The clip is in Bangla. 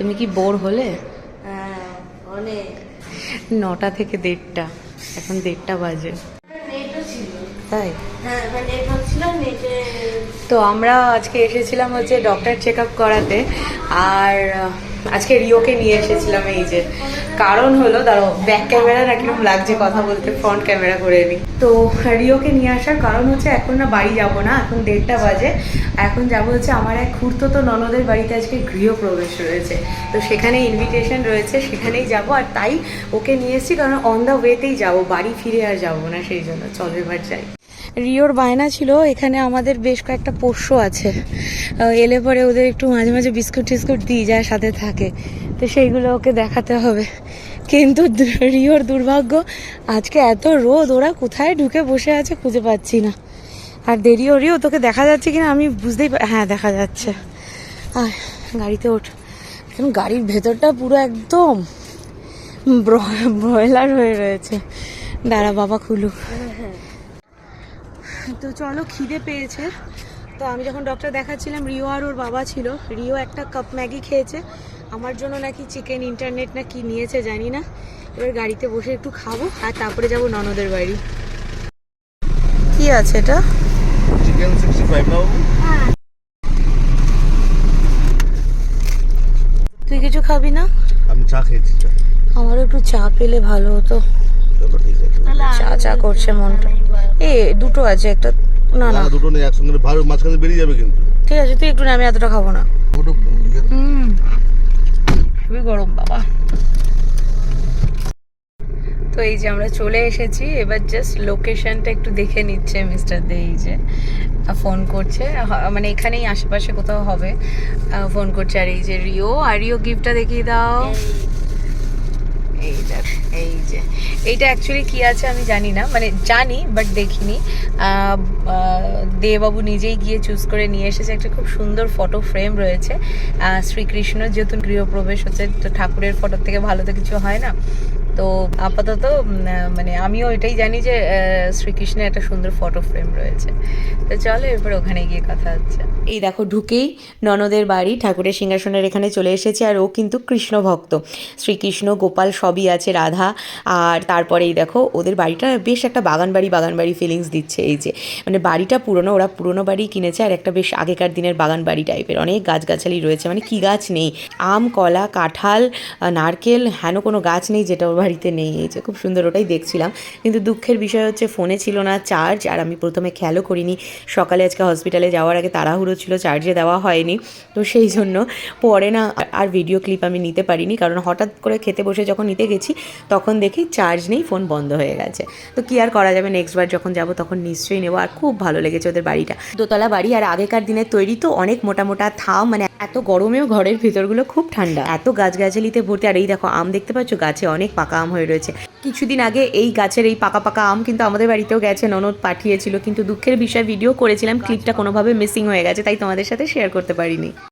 তুমি কি বোর হলে? হ্যাঁ অনেক নটা থেকে দেড়টা এখন দেড়টা বাজে। তাই? হ্যাঁ নেটে তো আমরা আজকে এসেছিলাম হচ্ছে ডক্টর চেক আপ করাতে আর আজকে রিওকে নিয়ে এসেছিলাম এই যে। কারণ হলো দাঁড়ো ব্যাক ক্যামেরা না কীরকম লাগছে কথা বলতে ফ্রন্ট ক্যামেরা করে নি। তো রিওকে নিয়ে আসার কারণ হচ্ছে এখন না বাড়ি যাব না এখন দেড়টা বাজে। এখন যাব হচ্ছে আমার এক খুঁড়তো তো ননদের বাড়িতে আজকে গৃহপ্রবেশ রয়েছে। তো সেখানে ইনভিটেশন রয়েছে, সেখানেই যাব। আর তাই ওকে নিয়ে এসেছি, কারণ অন দ্য ওয়েতেই যাব, বাড়ি ফিরে আর যাব না সেই জন্য। চলো এবার যাই। রিওর বায়না ছিল, এখানে আমাদের বেশ কয়েকটা পোষ্য আছে। এলে পরে ওদের একটু মাঝে মাঝে বিস্কুট টিস্কুট দিই যায় সাথে থাকে। তো সেইগুলো ওকে দেখাতে হবে। কিন্তু রিওর দুর্ভাগ্য, আজকে এত রোদ, ওরা কোথায় ঢুকে বসে আছে খুঁজে পাচ্ছি না। আর দেরিও রিও তোকে দেখা যাচ্ছে কিনা আমি বুঝতেই হ্যাঁ দেখা যাচ্ছে। আর গাড়িতে ওঠ। এখন গাড়ির ভেতরটা পুরো একদম ব্র- ব্রয়লার হয়ে রয়েছে। দাঁড়া, বাবা খুলুক। তো চলো, খিদে পেয়েছে। তো আমি যখন ডক্টর দেখাচ্ছিলাম, রিও আর ওর বাবা ছিল। রিও একটা কাপ ম্যাগি খেয়েছে। আমার জন্য নাকি চিকেন ইন্টারনেট না কি নিয়েছে জানি না। এবার গাড়িতে বসে একটু খাব, আর তারপরে যাব ননদের বাড়ি। কি আছে এটা? সিক্সটি ফাইভ নাও তুই কিছু খাবি না? আমি চা খেয়েছি চা। আমারও একটু চা পেলে ভালো হতো। চা চা করছে মনটা। এ দুটো আছে একটা না না। না দুটো নেই একসঙ্গে ভালো মাঝখানে বেরিয়ে যাবে কিন্তু। ঠিক আছে তুই একটু না আমি এতটা খাব না। ইয়ে- হুম। খুবই গরম বাবা তো এই যে আমরা চলে এসেছি এবার জাস্ট লোকেশনটা একটু দেখে নিচ্ছে মিস্টার দে এই যে ফোন করছে। মানে এখানেই আশেপাশে কোথাও হবে। ফোন করছে আর এই যে রিও আর রিও গিফটটা দেখিয়ে দাও। এই দেখ। এই যে, এইটা অ্যাকচুয়ালি কি আছে আমি জানি না মানে জানি বাট দেখিনি। দেবাবু নিজেই গিয়ে চুজ করে নিয়ে এসেছে একটা খুব সুন্দর ফটো ফ্রেম রয়েছে। শ্রীকৃষ্ণ যেহেতু গৃহপ্রবেশ হচ্ছে, তো ঠাকুরের ফটোর থেকে ভালো তো কিছু হয় না। তো আপাতত মানে আমিও এটাই জানি যে শ্রীকৃষ্ণের একটা সুন্দর ফটো ফ্রেম রয়েছে। তো চলো এরপর ওখানে গিয়ে কথা হচ্ছে। এই দেখো, ঢুকেই ননদের বাড়ি, ঠাকুরের সিংহাসনের এখানে চলে এসেছে, আর ও কিন্তু কৃষ্ণ ভক্ত শ্রীকৃষ্ণ, গোপাল সবই আছে, রাধা আর তারপরে এই দেখো, ওদের বাড়িটা বেশ একটা বাগান বাড়ি বাগান বাড়ি ফিলিংস দিচ্ছে এই যে। মানে বাড়িটা পুরনো, ওরা পুরনো বাড়ি কিনেছে আর একটা বেশ আগেকার দিনের বাগান বাড়ি টাইপের অনেক গাছগাছালি রয়েছে মানে কি গাছ নেই? আম, কলা, কাঁঠাল নারকেল, হেন কোনো গাছ নেই যেটা ওর বাড়িতে নেই। এই যে খুব সুন্দর ওটাই দেখছিলাম। কিন্তু দুঃখের বিষয় হচ্ছে ফোনে ছিল না চার্জ আর আমি প্রথমে খেয়ালও করিনি। সকালে আজকে হসপিটালে যাওয়ার আগে তাড়াহুড়ো ছিল চার্জে দেওয়া হয়নি। তো সেই জন্য পরে না, আর ভিডিও ক্লিপ আমি নিতে পারিনি। কারণ হঠাৎ করে খেতে বসে যখন নিতে গেছি তখন দেখি চার্জ নেই ফোন বন্ধ হয়ে গেছে। তো কি আর করা যাবে? নেক্সট বার যখন যাব তখন নিশ্চয়ই নেব। আর খুব ভালো লেগেছে ওদের বাড়িটা। দোতলা বাড়ি আর আগেকার দিনের তৈরি তো অনেক মোটা মোটা থাম মানে এত গরমেও ঘরের ভিতরগুলো খুব ঠান্ডা। এত গাছগাছালিতে ভর্তি। আর এই দেখো, আম দেখতে পাচ্ছ? গাছে অনেক পাকা আম হয়ে রয়েছে। কিছুদিন আগে এই গাছের এই পাকা পাকা আম কিন্তু আমাদের বাড়িতেও গেছে, ননদ পাঠিয়েছিল। কিন্তু দুঃখের বিষয় ভিডিও করেছিলাম ক্লিপটা কোনোভাবে মিসিং হয়ে গেছে, তাই তোমাদের সাথে শেয়ার করতে পারিনি।